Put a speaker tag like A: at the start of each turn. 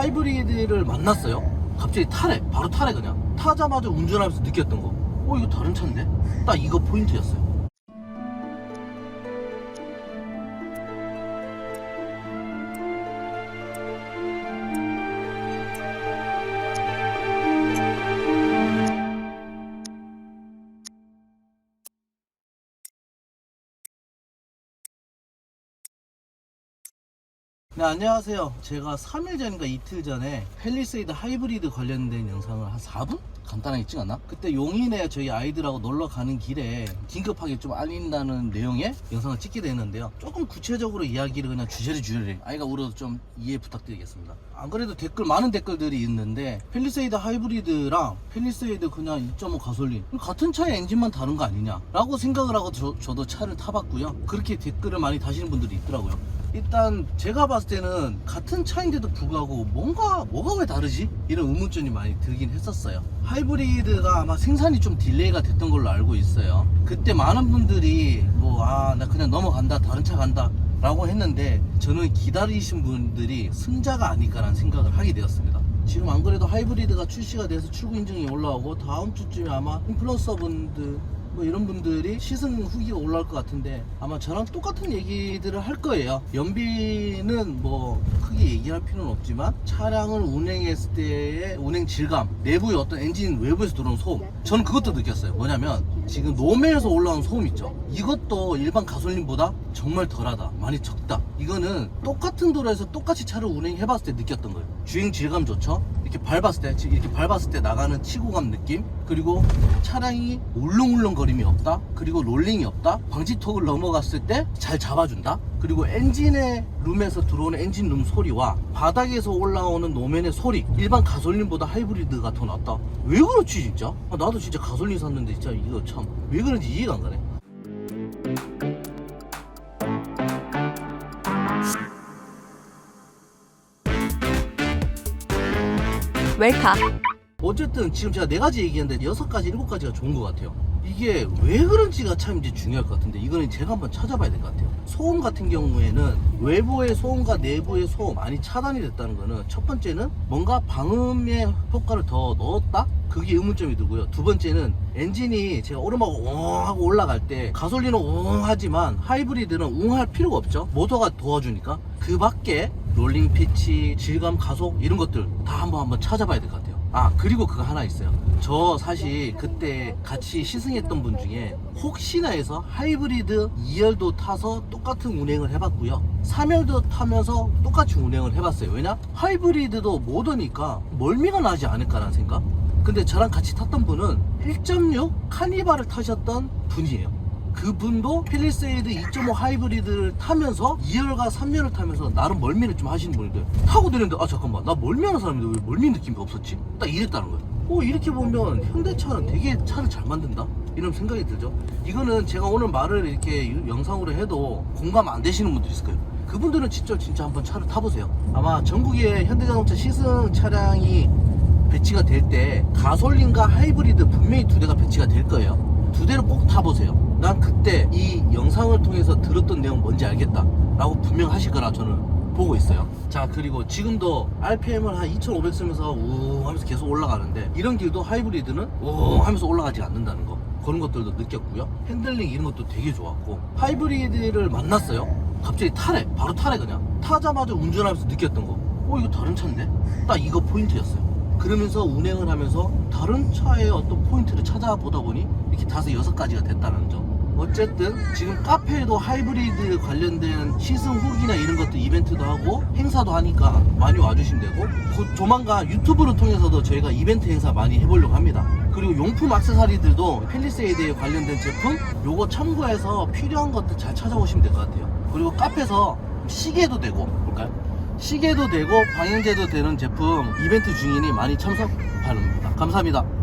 A: 하이브리드를 만났어요. 갑자기 타래, 바로 타래 그냥. 타자마자 운전하면서 느꼈던 거. 어 이거 다른 차인데? 딱 이거 포인트였어요. 네, 안녕하세요. 제가 3일 전인가 이틀 전에 펠리세이드 하이브리드 관련된 영상을 한 4분? 간단하게 찍었나? 그때 용인에 저희 아이들하고 놀러 가는 길에 긴급하게 좀 알린다는 내용의 영상을 찍게 됐는데요. 조금 구체적으로 이야기를 그냥 주저리 주저리 아이가 울어도 좀 이해 부탁드리겠습니다. 안 그래도 댓글, 많은 댓글들이 있는데 펠리세이드 하이브리드랑 펠리세이드 그냥 2.5 가솔린 같은 차의 엔진만 다른 거 아니냐? 라고 생각을 하고 저, 저도 차를 타봤고요. 그렇게 댓글을 많이 다시는 분들이 있더라고요. 일단 제가 봤을 때는 같은 차인데도 불구하고 뭔가 뭐가 왜 다르지? 이런 의문점이 많이 들긴 했었어요. 하이브리드가 아마 생산이 좀 딜레이가 됐던 걸로 알고 있어요. 그때 많은 분들이 뭐 아 나 그냥 넘어간다 다른 차 간다 라고 했는데 저는 기다리신 분들이 승자가 아닐까라는 생각을 하게 되었습니다. 지금 안 그래도 하이브리드가 출시가 돼서 출고 인증이 올라오고 다음 주쯤에 아마 인플루언서 분들 뭐 이런 분들이 시승 후기가 올라올 것 같은데 아마 저랑 똑같은 얘기들을 할 거예요. 연비는 뭐 크게 얘기할 필요는 없지만 차량을 운행했을 때의 운행 질감, 내부의 어떤 엔진 외부에서 들어오는 소음, 저는 그것도 느꼈어요. 뭐냐면 지금 노면에서 올라오는 소음 있죠. 이것도 일반 가솔린보다 정말 덜하다, 많이 적다. 이거는 똑같은 도로에서 똑같이 차를 운행해 봤을 때 느꼈던 거예요. 주행 질감 좋죠. 이렇게 밟았을 때, 이렇게 밟았을 때 나가는 치고감 느낌, 그리고 차량이 울렁울렁거림이 없다, 그리고 롤링이 없다, 방지턱을 넘어갔을 때 잘 잡아준다, 그리고 엔진의 룸에서 들어오는 엔진 룸 소리와 바닥에서 올라오는 노면의 소리, 일반 가솔린보다 하이브리드가 더 낫다. 왜 그렇지 진짜? 아, 나도 진짜 가솔린 샀는데 진짜 이거 참 왜 그런지 이해가 안 가네.
B: 웰카
A: 어쨌든 지금 제가 네 가지 얘기했는데 여섯 가지, 일곱 가지가 좋은 것 같아요. 이게 왜 그런지가 참 이제 중요할 것 같은데 이거는 제가 한번 찾아봐야 될 것 같아요. 소음 같은 경우에는 외부의 소음과 내부의 소음 많이 차단이 됐다는 거는 첫 번째는 뭔가 방음의 효과를 더 넣었다? 그게 의문점이 들고요. 두 번째는 엔진이 제가 오르막 웅 하고 올라갈 때 가솔린은 웅 하지만 하이브리드는 웅 할 필요가 없죠. 모터가 도와주니까 그 밖에 롤링 피치, 질감 가속 이런 것들 다 한번 한번 찾아봐야 될 것 같아요. 아 그리고 그거 하나 있어요. 저 사실 그때 같이 시승했던 분 중에 혹시나 해서 하이브리드 2열도 타서 똑같은 운행을 해봤고요. 3열도 타면서 똑같이 운행을 해봤어요. 왜냐? 하이브리드도 모더니까 멀미가 나지 않을까라는 생각? 근데 저랑 같이 탔던 분은 1.6 카니발을 타셨던 분이에요. 그분도 필리세이드 2.5 하이브리드를 타면서 2열과 3열을 타면서 나름 멀미를 좀 하시는 분인데 타고 되는데 아 잠깐만 나 멀미하는 사람인데 왜 멀미 느낌이 없었지? 딱 이랬다는 거예요. 어 이렇게 보면 현대차는 되게 차를 잘 만든다 이런 생각이 들죠. 이거는 제가 오늘 말을 이렇게 영상으로 해도 공감 안 되시는 분들 있을 거예요. 그분들은 진짜 진짜 한번 차를 타보세요. 아마 전국에 현대자동차 시승 차량이 배치가 될 때 가솔린과 하이브리드 분명히 두 대가 배치가 될 거예요. 두 대를 꼭 타보세요. 난 그때 이 영상을 통해서 들었던 내용 뭔지 알겠다. 라고 분명 하실 거라 저는 보고 있어요. 자, 그리고 지금도 RPM을 한 2500 쓰면서 우 하면서 계속 올라가는데 이런 길도 하이브리드는 우 하면서 올라가지 않는다는 거. 그런 것들도 느꼈고요. 핸들링 이런 것도 되게 좋았고 하이브리드를 만났어요. 갑자기 타래, 바로 타래 그냥. 타자마자 운전하면서 느꼈던 거. 어, 이거 다른 차인데? 딱 이거 포인트였어요. 그러면서 운행을 하면서 다른 차의 어떤 포인트를 찾아보다 보니 이렇게 다섯 여섯 가지가 됐다는 점. 어쨌든 지금 카페에도 하이브리드 관련된 시승 후기나 이런 것도 이벤트도 하고 행사도 하니까 많이 와주시면 되고 곧 조만간 유튜브를 통해서도 저희가 이벤트 행사 많이 해보려고 합니다. 그리고 용품 액세서리들도 펠리세이드에 관련된 제품 요거 참고해서 필요한 것들 잘 찾아오시면 될 것 같아요. 그리고 카페에서 시계도 되고 볼까요? 시계도 되고 방향제도 되는 제품 이벤트 중이니 많이 참석 바랍니다. 감사합니다.